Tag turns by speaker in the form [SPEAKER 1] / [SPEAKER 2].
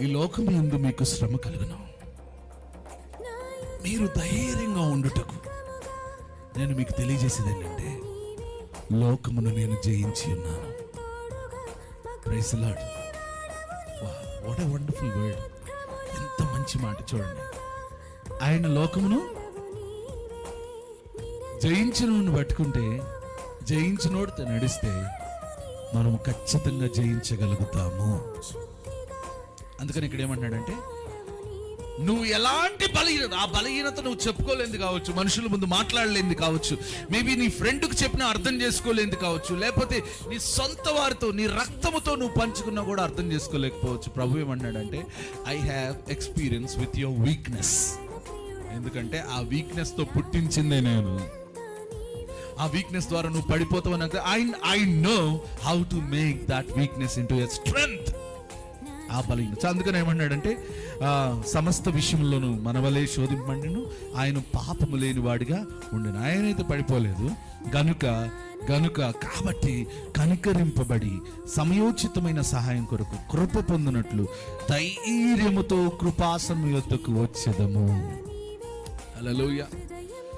[SPEAKER 1] ఈ లోకం ఎందు మీకు శ్రమ కలుగును. మీరు ధైర్యంగా ఉండుటకు నేను మీకు తెలియజేసేది ఏంటంటే లోకమును నేను జయించి ఉన్నాను. Praise lord what a wonderful word ఎంత మంచి మాట చూడండి. ఆయన లోకమును జయించిన పట్టుకుంటే జయించినోడితో నడిస్తే మనం ఖచ్చితంగా జయించగలుగుతాము. అందుకని ఇక్కడ ఏమంటున్నాడంటే నువ్వు ఎలాంటి బలహీనత ఆ బలహీనత నువ్వు చెప్పుకోలేదు కావచ్చు మనుషుల ముందు మాట్లాడలేదు కావచ్చు మేబీ నీ ఫ్రెండ్కి చెప్పినా అర్థం చేసుకోలేదు కావచ్చు లేకపోతే నీ సొంత వారితో నీ రక్తముతో నువ్వు పంచుకున్నా కూడా అర్థం చేసుకోలేకపోవచ్చు. ప్రభు ఏమన్నాడంటే I have experience with your weakness ఎందుకంటే ఆ వీక్నెస్తో పుట్టించిందే నేను. ఆ వీక్నెస్ ద్వారా నువ్వు పడిపోతావు నాకు I I know how to make that weakness into your strength ఆ బలహీనత అందుకని ఏమన్నాడంటే ఆ, సమస్త విషయంలోనూ మనవలే శోధింపండిను ఆయన పాపము లేని వాడిగా ఉండను. ఆయనైతే పడిపోలేదు. గనుక గనుక కాబట్టి కనికరింపబడి సమయోచితమైన సహాయం కొరకు కృప పొందినట్లు ధైర్యముతో కృపాసనం యొద్దకు వచ్చేదము. అలలోయ